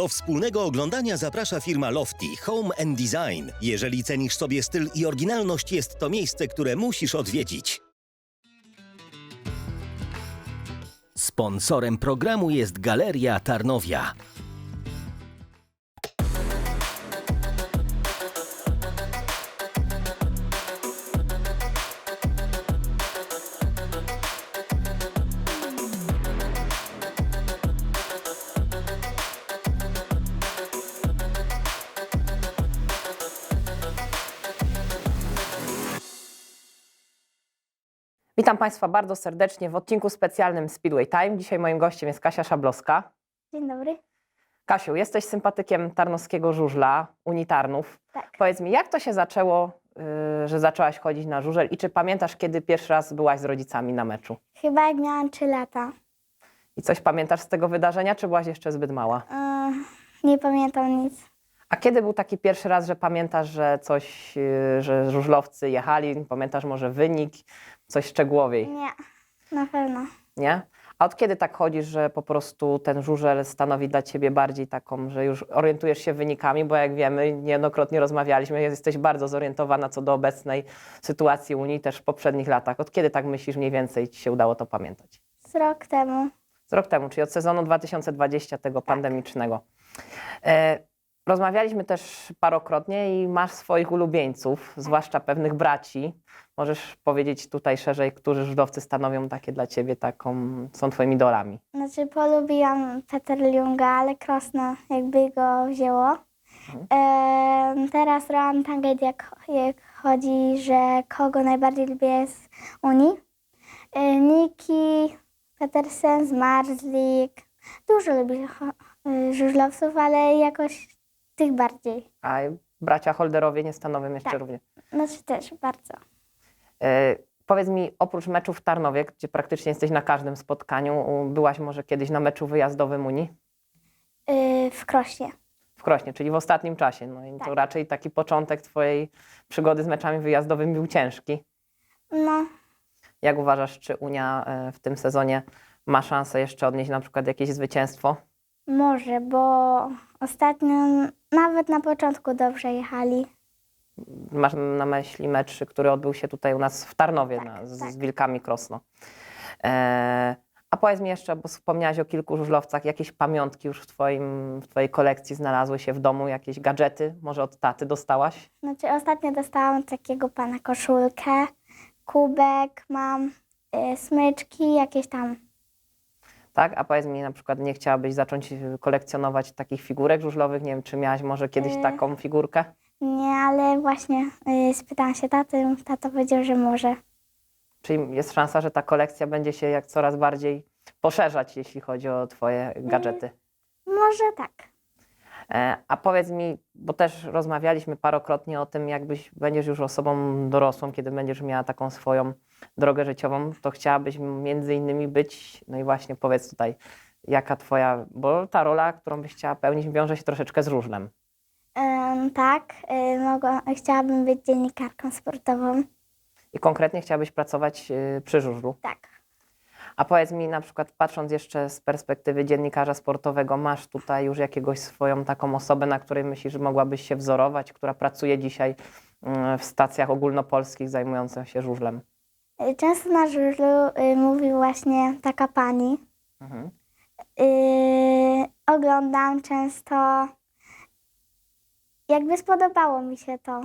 Do wspólnego oglądania zaprasza firma Lofty Home and Design. Jeżeli cenisz sobie styl i oryginalność, jest to miejsce, które musisz odwiedzić. Sponsorem programu jest Galeria Tarnowia. Witam Państwa bardzo serdecznie w odcinku specjalnym Speedway Time. Dzisiaj moim gościem jest Kasia Szablowska. Dzień dobry. Kasiu, jesteś sympatykiem tarnowskiego żużla, unitarnów. Tak. Powiedz mi, jak to się zaczęło, yy, że zaczęłaś chodzić na żużel i czy pamiętasz, kiedy pierwszy raz byłaś z rodzicami na meczu? Chyba jak miałam 3 lata. I coś pamiętasz z tego wydarzenia, czy byłaś jeszcze zbyt mała? Yy, nie pamiętam nic. A kiedy był taki pierwszy raz, że pamiętasz, że coś, yy, że żużlowcy jechali, pamiętasz może wynik, coś szczegółowiej, Nie, na pewno. nie? A od kiedy tak chodzisz, że po prostu ten żużel stanowi dla ciebie bardziej taką, że już orientujesz się wynikami, bo jak wiemy, niejednokrotnie rozmawialiśmy, jesteś bardzo zorientowana co do obecnej sytuacji Unii, też w poprzednich latach. Od kiedy tak myślisz mniej więcej ci się udało to pamiętać? Z rok temu. Z rok temu, czyli od sezonu 2020, tego pandemicznego. E, rozmawialiśmy też parokrotnie i masz swoich ulubieńców, zwłaszcza pewnych braci. Możesz powiedzieć tutaj szerzej, którzy żużlowcy stanowią takie dla ciebie taką, są twoimi idolami. Znaczy polubiłam Peterlunga, ale Krosno jakby go wzięło. Yy, teraz Roan Tanget jak, jak chodzi, że kogo najbardziej lubię z Unii. Yy, Niki, Petersen, Zmarzlik. Dużo lubię yy, żużlowców, ale jakoś tych bardziej. A bracia Holderowie nie stanowią jeszcze Tak. również. Znaczy też bardzo. E, powiedz mi, oprócz meczów w Tarnowie, gdzie praktycznie jesteś na każdym spotkaniu, byłaś może kiedyś na meczu wyjazdowym Unii? Yy, w Krośnie. W Krośnie, czyli w ostatnim czasie. No i to Tak. raczej taki początek twojej przygody z meczami wyjazdowymi był ciężki. No, Jak uważasz, czy Unia e, w tym sezonie ma szansę jeszcze odnieść na przykład jakieś zwycięstwo? Może, bo ostatnio nawet na początku dobrze jechali. Masz na myśli mecz, który odbył się tutaj u nas w Tarnowie Tak, na, z, tak. z Wilkami Krosno. E, a powiedz mi jeszcze, bo wspomniałaś o kilku żużlowcach, jakieś pamiątki już w, twoim, w Twojej kolekcji znalazły się w domu, jakieś gadżety, może od taty dostałaś? Znaczy ostatnio dostałam takiego pana koszulkę, kubek mam, y, smyczki, jakieś tam. Tak? A powiedz mi na przykład, nie chciałabyś zacząć y, kolekcjonować takich figurek żużlowych? Nie wiem, czy miałaś może kiedyś E. taką figurkę? Nie, ale właśnie y, spytałam się taty, tata powiedział, że może. Czyli jest szansa, że ta kolekcja będzie się jak coraz bardziej poszerzać, jeśli chodzi o Twoje gadżety? Może tak. E, A powiedz mi, bo też rozmawialiśmy parokrotnie o tym, jakbyś będziesz już osobą dorosłą, kiedy będziesz miała taką swoją drogę życiową, to chciałabyś między innymi być, no i właśnie powiedz tutaj, jaka twoja, bo ta rola, którą byś chciała pełnić, wiąże się troszeczkę z różnem. Ym, tak, y, mogła, chciałabym być dziennikarką sportową. I konkretnie chciałabyś pracować y, przy żużlu. Tak. A powiedz mi na przykład, patrząc jeszcze z perspektywy dziennikarza sportowego, masz tutaj już jakiegoś swoją taką osobę, na której myślisz, że mogłabyś się wzorować, która pracuje dzisiaj mm, w stacjach ogólnopolskich zajmujących się żużlem? Y, Często na żużlu y, mówi właśnie taka pani. Mhm. Yy, oglądam często. Jakby spodobało mi się to.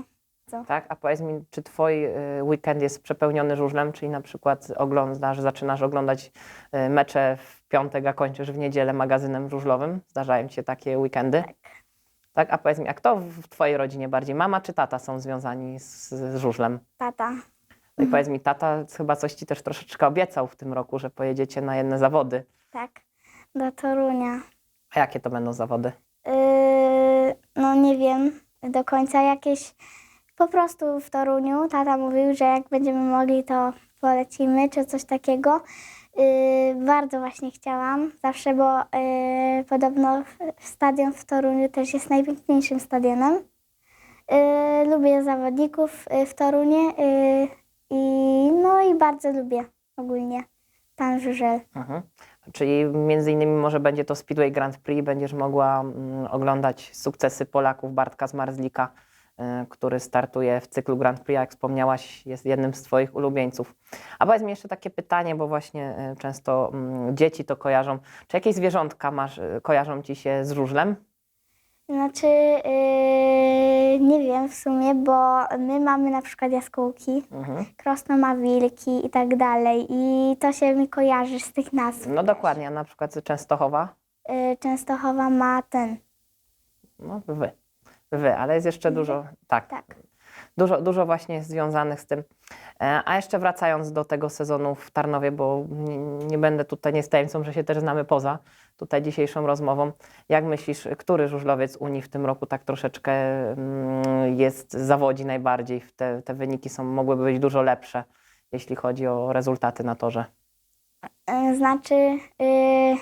Tak? A powiedz mi, czy twój y, weekend jest przepełniony żużlem, czyli na przykład oglądasz, zaczynasz oglądać y, mecze w piątek, a kończysz w niedzielę magazynem żużlowym? Zdarzają ci się takie weekendy? Tak. Tak? A powiedz mi, a kto w twojej rodzinie bardziej, mama czy tata są związani z, z żużlem? Tata. No i powiedz mi, tata chyba coś ci też troszeczkę obiecał w tym roku, że pojedziecie na jedne zawody. Tak. Do Torunia. A jakie to będą zawody? Yy, no nie wiem do końca jakieś. Po prostu w Toruniu tata mówił, że jak będziemy mogli, to polecimy, czy coś takiego. Yy, bardzo właśnie chciałam zawsze, bo yy, podobno stadion w Toruniu też jest najpiękniejszym stadionem. Yy, lubię zawodników yy, w Torunie yy, i no i bardzo lubię ogólnie pan żużel. Mhm. Czyli między innymi może będzie to Speedway Grand Prix, będziesz mogła mm, oglądać sukcesy Polaków Bartka Zmarzlika, y, który startuje w cyklu Grand Prix, jak wspomniałaś, jest jednym z Twoich ulubieńców. A powiedz mi jeszcze takie pytanie, bo właśnie y, często mm, dzieci to kojarzą. Czy jakieś zwierzątka masz, y, kojarzą Ci się z żużlem? Znaczy, yy, nie wiem w sumie, bo my mamy na przykład jaskółki, Mhm. Krosno ma wilki i tak dalej i to się mi kojarzy z tych nazw. No dokładnie, a na przykład Częstochowa? Yy, Częstochowa ma ten, No wy. Wy, ale jest jeszcze dużo, tak, tak. Dużo, dużo właśnie jest związanych z tym. E, A jeszcze wracając do tego sezonu w Tarnowie, bo nie, nie będę tutaj nie tajemnicą, że się też znamy poza tutaj dzisiejszą rozmową. Jak myślisz, który żużlowiec Unii w tym roku tak troszeczkę mm, jest, zawodzi najbardziej? Te, te wyniki są, mogłyby być dużo lepsze, jeśli chodzi o rezultaty na torze. Yy, Znaczy, yy,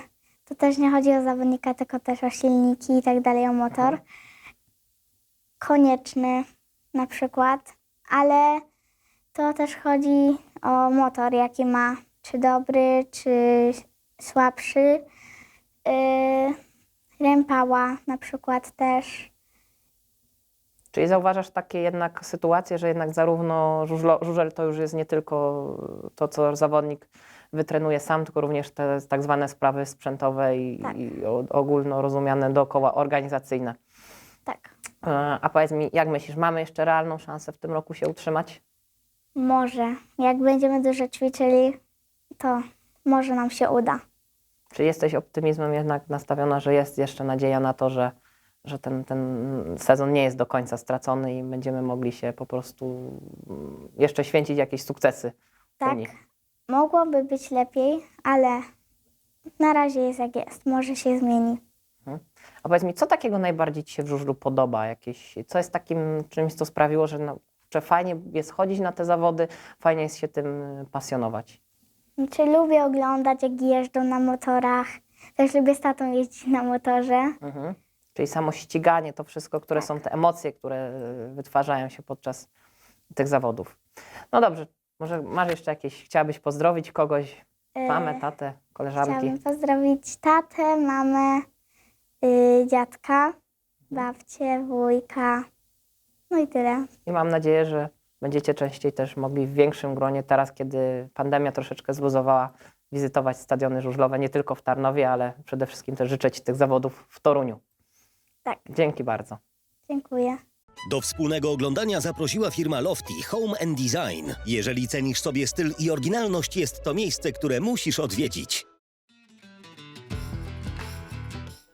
to też nie chodzi o zawodnika, tylko też o silniki i tak dalej, o motor. Konieczny na przykład, ale to też chodzi o motor, jaki ma, czy dobry, czy słabszy. Yy, Rępała na przykład też. Czyli zauważasz takie jednak sytuacje, że jednak zarówno żużlo, żużel to już jest nie tylko to, co zawodnik wytrenuje sam, tylko również te tak zwane sprawy sprzętowe i, Tak. i ogólno rozumiane dookoła organizacyjne. Tak, E, A powiedz mi, jak myślisz, mamy jeszcze realną szansę w tym roku się utrzymać? może. Jak będziemy dużo ćwiczyli, to może nam się uda. Czy jesteś optymizmem jednak nastawiona, że jest jeszcze nadzieja na to, że, że ten, ten sezon nie jest do końca stracony i będziemy mogli się po prostu mm, jeszcze święcić jakieś sukcesy? Tak. Mogłoby być lepiej, ale na razie jest jak jest. Może się zmieni. A powiedz mi, co takiego najbardziej Ci się w żużlu podoba? Jakieś, co jest takim czymś, co sprawiło, że, no, że fajnie jest chodzić na te zawody, fajnie jest się tym y, pasjonować? Czy lubię oglądać, jak jeżdżą na motorach. Też lubię z tatą jeździć na motorze. Mhm. Czyli samo ściganie, to wszystko, które Tak. są te emocje, które y, wytwarzają się podczas tych zawodów. No dobrze, może masz jeszcze jakieś, chciałabyś pozdrowić kogoś, mamę, E, tatę, koleżanki? Chciałabym pozdrowić tatę, mamę, y, dziadka, babcię, wujka. No i tyle. I mam nadzieję, że będziecie częściej też mogli w większym gronie, teraz kiedy pandemia troszeczkę zluzowała, wizytować stadiony żużlowe, nie tylko w Tarnowie, ale przede wszystkim też życzę Ci tych zawodów w Toruniu. Tak. Dzięki bardzo. Dziękuję. Do wspólnego oglądania zaprosiła firma Lofty Home and Design. Jeżeli cenisz sobie styl i oryginalność, jest to miejsce, które musisz odwiedzić.